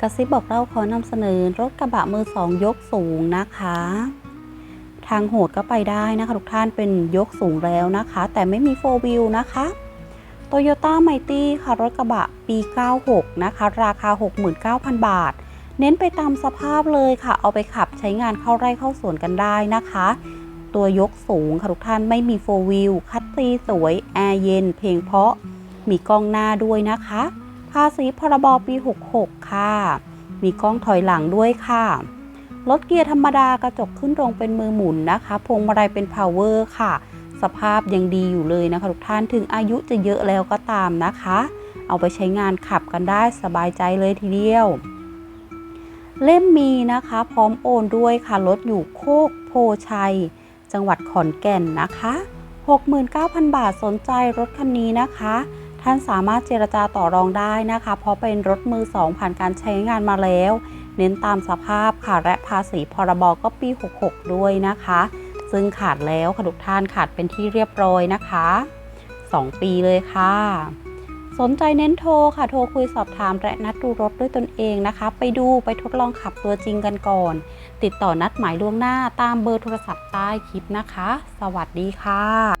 กระซิบบอกเราขอนำเสนอรถกระบะมือสองยกสูงนะคะ ทางโหดก็ไปได้นะคะ ทุกท่านเป็นยกสูงแล้วนะคะ แต่ไม่มีโฟวิลนะคะ Toyota m i ตี้ค่ะ รถกระบะปี 96 นะคะ ราคา 69,000 บาท เน้นไปตามสภาพเลยค่ะ เอาไปขับใช้งานเข้าไร่เข้าสวนกันได้นะคะ ตัวยกสูงค่ะทุกท่านไม่มีโฟวิลคัตตีสวย แอร์เย็น เพลงเพราะ มีกล้องหน้าด้วยนะคะ ภาษีพรบปี 66 ค่ะ มีกล้องถอยหลังด้วยค่ะ รถเกียร์ธรรมดากระจกขึ้นตรงเป็นมือหมุนนะคะพวงมาลัยเป็น power ค่ะ สภาพยังดีอยู่เลยนะคะ ทุกท่านถึงอายุจะเยอะแล้วก็ตามนะคะ เอาไปใช้งานขับกันได้สบายใจเลยทีเดียว เล่มมีนะคะพร้อมโอนด้วยค่ะ รถอยู่โคกโพชัย จังหวัดขอนแก่นนะคะ 69,000 บาทสนใจรถคันนี้นะคะ ท่านสามารถเจรจาต่อรองได้นะคะ เพราะเป็นรถมือสองผ่านการใช้งานมาแล้ว เน้นตามสภาพค่ะและภาษีพรบก็ปี 66 ด้วยนะคะ ซึ่งขาดแล้วค่ะทุกท่านขาดเป็นที่เรียบร้อยนะคะ 2 ปีเลยค่ะสนใจเน้นโทรค่ะ โทรคุยสอบถามและนัดดูรถด้วยตนเองนะคะ ไปดูไปทดลองขับตัวจริงกันก่อน ติดต่อนัดหมายล่วงหน้าตามเบอร์โทรศัพท์ใต้คลิปนะคะ สวัสดีค่ะ